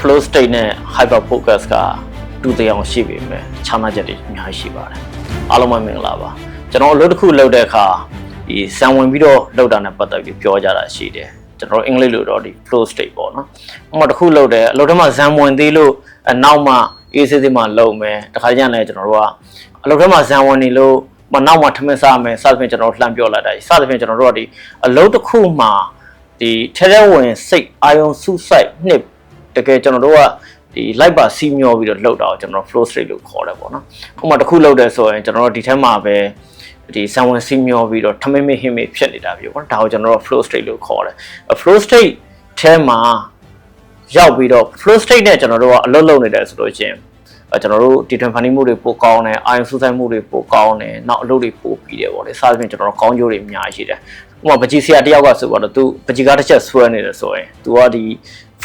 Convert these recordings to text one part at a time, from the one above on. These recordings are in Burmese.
flow state နဲ့ hyper focus ကတူတရားရှိပေမဲ့ခြားနာချက်တွေအများကြီးရှိပါတယ်အားလုံးပဲမင်္ဂလာပါကျွန်တော်အလုပ်တစ်ခုလုပ်တဲ့အခါဒီစံဝင်ပြီးတော့လုပ်တာနဲ့ပတ်သက်ပြီးပြောကြတာရှိတယ်ကျွန်တော်အင်္ဂလိပ်လိုတော့ဒီ flow state ပေါ့နော်ဥပမာတစ်ခုလုပ်တယ်အလုပ်ထဲမှာဇံဝင်သေးလို့အနောက်မှအေးစစ်စစ်မှလုပ်မယ်တခါကျရင်လည်းကျွန်တော်တို့ကအလုပ်ထဲမှာဇံဝင်နေလို့မနောက်မှထမင်းစားမယ်စသဖြင့်ကျွန်တော်တို့လှမ်းပြောလိုက်တာစသဖြင့်ကျွန်တော်တို့ကဒီအလုပ်တစ်ခုမှာဒီထဲထဲဝင်စိတ်အာယုံစုဆိုင်နှစ် တကယ်ကျွန်တော်တို့ကဒီ light ပါစီမျောပြီးတော့လှုပ်တာကိုကျွန်တော် flow state လို့ခေါ်တယ်ပေါ့နော်ဥပမာတစ်ခုလှုပ်တယ်ဆိုရင်ကျွန်တော်တို့ဒီထဲမှာပဲဒီဆံဝင်စီမျောပြီးတော့ထမင်းမဟင်းမဖြစ်နေတာမျိုးပေါ့နော်ဒါကိုကျွန်တော်တို့ flow state လို့ခေါ်တယ် flow state ထဲမှာရောက်ပြီးတော့ flow state နဲ့ကျွန်တော်တို့ကအလုပ်လုပ်နေတယ်ဆိုလို့ချင်းအဲကျွန်တော်တို့ဒီထွန်ဖန်တီးမှုတွေပိုကောင်းတယ်အာရုံစူးစိုက်မှုတွေပိုကောင်းတယ်နောက်အလုပ်တွေပိုပြီးတယ်ပေါ့လေစသဖြင့်ကျွန်တော်တို့ကောင်းကျိုးတွေအများကြီးရှိတယ်ဥပမာပကြီးဆရာတယောက်ကဆိုတော့သူပကြီးကားတစ်ချက်ဆွဲနေတယ်ဆိုရင် तू ကဒီ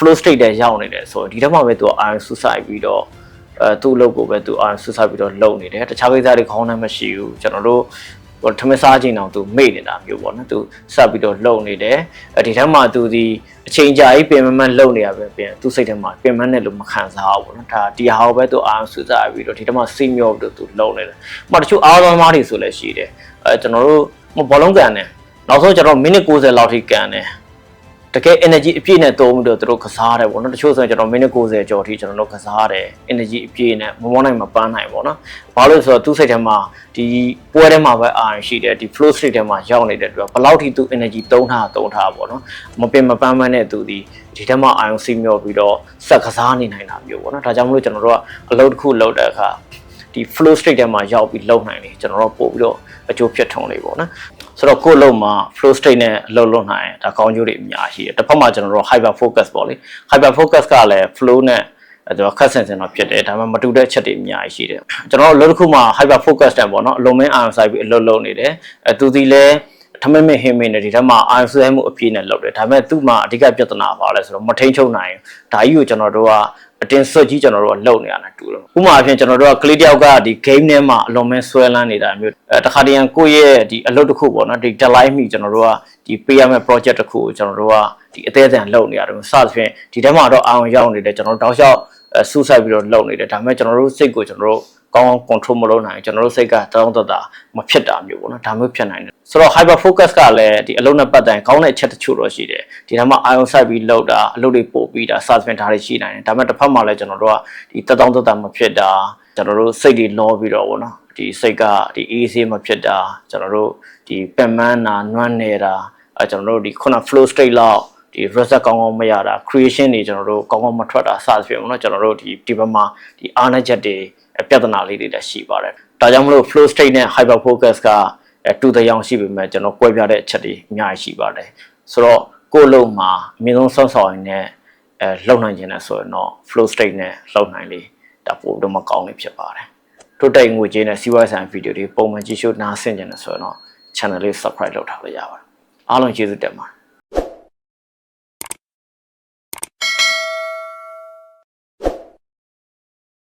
flow state တဲ့ရောက်နေတယ်ဆိုရင်ဒီထဲမှာပဲ तू အာရုံစူးစိုက်ပြီးတော့အဲသူ့အလုပ်ကိုပဲ तू အာရုံစူးစိုက်ပြီးတော့လုပ်နေတယ်တခြားကိစ္စတွေခေါင်းနဲ့မရှိဘူးကျွန်တော်တို့ဟိုထမင်းစားခြင်းအောင်သူမေ့နေတာမျိုးပေါ့နော်သူဆက်ပြီးတော့လှုပ်နေတယ်အဲဒီထဲမှာသူဒီအချိန်ကြာကြီးပင်မမလှုပ်နေရပဲပြင်သူစိတ်ထဲမှာပင်မနဲ့လို့မခံစားဘူးပေါ့နော်ဒါဒီဟာကိုပဲသူအာရုံစူးစိုက်ပြီးတော့ဒီထဲမှာစိတ်မျောပြီးတော့သူလှုပ်နေတယ်။မှတချို့အားသမားတွေဆိုလည်းရှိတယ်အဲကျွန်တော်တို့ဘောလုံးကန်တယ်နောက်ဆုံးကျွန်တော်မိနစ်60လောက်ထိကန်တယ် တကယ် energy အပြည့်နဲ့သုံးပြီးတော့သူတို့ကစားတယ်ပေါ့နော်တချို့ဆိုရင်ကျွန်တော်မိနစ်60ကျော်ထိကျွန်တော်တို့ကစားတယ် energy အပြည့်နဲ့မမောနိုင်မပန်းနိုင်ပေါ့နော်ဘာလို့လဲဆိုတော့သူ့စိတ်ထဲမှာဒီပွဲထဲမှာပဲအာရုံရှိတယ်ဒီ flow state ထဲမှာရောက်နေတဲ့အတွက်ဘယ်လောက်ထိသူ energy သုံးထားသုံးထားပေါ့နော်မပင်မပန်းမန်းနဲ့သူဒီဒီထဲမှာအာရုံစီမျောပြီးတော့စက်ကစားနေနိုင်တာမျိုးပေါ့နော်ဒါကြောင့်မလို့ကျွန်တော်တို့ကအလုပ်တစ်ခုလုပ်တဲ့အခါ ဒီ flow state ထဲမှာရောက်ပြီးလုပ်နိုင်တယ်ကျွန်တော်တို့ပို့ပြီးတော့အကျိုးဖြစ်ထုံလေးပေါ့နော်ဆိုတော့ကိုယ့်လုံးမှာ flow state နဲ့အလုပ်လုပ်နိုင်ဒါကောင်းကျိုးတွေအများကြီးတယ်တစ်ဖက်မှာကျွန်တော်တို့ hyper focus ပေါ့လေ hyper focus ကလည်း flow နဲ့အဲတော့ခက်ဆင်ဆင်တော့ဖြစ်တယ်ဒါပေမဲ့မတူတဲ့ချက်တွေအများကြီးရှိတယ်ကျွန်တော်တို့အလုပ်တစ်ခုမှာ hyper focus တန်ပေါ့နော်အလုံးမင်းအာရုံစိုက်ပြီးအလုပ်လုပ်နေတယ်အဲသူစီလည်းထမင်းမဟင်းမင်းနဲ့ဒီထက်မှာအာရုံစိုက်မှုအပြည့်နဲ့လုပ်တယ်ဒါပေမဲ့သူ့မှာအဓိကပြဿနာပါလဲဆိုတော့မထိန်ချုပ်နိုင်ဒါကြီးကိုကျွန်တော်တို့က အတင်းဆွတ်ကြီးကျွန်တော်တို့ကလုပ်နေရတယ်တူတယ်ဥပမာအဖြစ်ကျွန်တော်တို့ကကလေးတယောက်ကဒီ game ထဲမှာအလုံးမင်းဆွဲလန်းနေတာမျိုးအဲတခါတည်းရန်ကိုယ့်ရဲ့ဒီအလုပ်တစ်ခုပေါ့နော်ဒီ deadline မိကျွန်တော်တို့ကဒီပေးရမယ့် project တစ်ခုကိုကျွန်တော်တို့ကဒီအသေးအံလုပ်နေရတယ်စသဖြင့်ဒီထဲမှာတော့အာရုံရောက်နေတယ်ကျွန်တော်တို့တောက်လျှောက်အဲစူးစိုက်ပြီးတော့လုပ်နေတယ်ဒါပေမဲ့ကျွန်တော်တို့စိတ်ကိုကျွန်တော်တို့ ကောင်းကောင်း control မလုပ်နိုင်ကျွန်တော်တို့စိတ်ကတောင်းတတာမဖြစ်တာမျိုးပေါ့နော်ဒါမျိုးဖြစ်နိုင်တယ်ဆိုတော့ hyper focus ကလည်းဒီအလုံးနဲ့ပတ်သက်ကောင်းတဲ့အချက်တချို့တော့ရှိတယ်ဒီထဲမှာ ion စိုက်ပြီးလောက်တာအလုပ်တွေပို့ပြီးတာစသဖြင့်ဒါတွေရှိနိုင်တယ်ဒါပေမဲ့တစ်ဖက်မှာလည်းကျွန်တော်တို့ကဒီတတောင်းတတာမဖြစ်တာကျွန်တော်တို့စိတ်တွေလောပြီးတော့ပေါ့နော်ဒီစိတ်ကဒီ easy မဖြစ်တာကျွန်တော်တို့ဒီပင်မန်းတာနွမ်းနေတာအဲကျွန်တော်တို့ဒီခုန flow state လောက်ဒီ result ကောင်းကောင်းမရတာ creation တွေကျွန်တော်တို့ကောင်းကောင်းမထွက်တာစသဖြင့်ပေါ့နော်ကျွန်တော်တို့ဒီဒီဘက်မှာဒီအားနည်းချက်တွေ ပြဿနာလေးတွေလည်းရှိပါတယ်ဒါကြောင့်မလို့ flow state နဲ့ hyper focus ကအဲတူတဲ့ရောင်ရှိပေမဲ့ကျွန်တော်ကွဲပြားတဲ့အချက်တွေအများကြီးရှိပါတယ်ဆိုတော့ကိုယ့်လုံးမှာအမြင့်ဆုံးစောင့်ဆောင်ရင်းနဲ့အဲလုံနိုင်ခြင်းနဲ့ဆိုရင်တော့ flow state နဲ့လုံနိုင်လေဒါပို့တော့မကောင်းလေးဖြစ်ပါတယ်ထို့တိုင်ငွေကြေးနဲ့စီးပွားဆိုင်ဗီဒီယိုတွေပုံမှန်ကြည့်ရှုနားဆင်ကြတယ်ဆိုရင်တော့ channel လေး subscribe လုပ်ထားလို့ရပါတယ်အားလုံးကျေးဇူးတင်ပါတယ်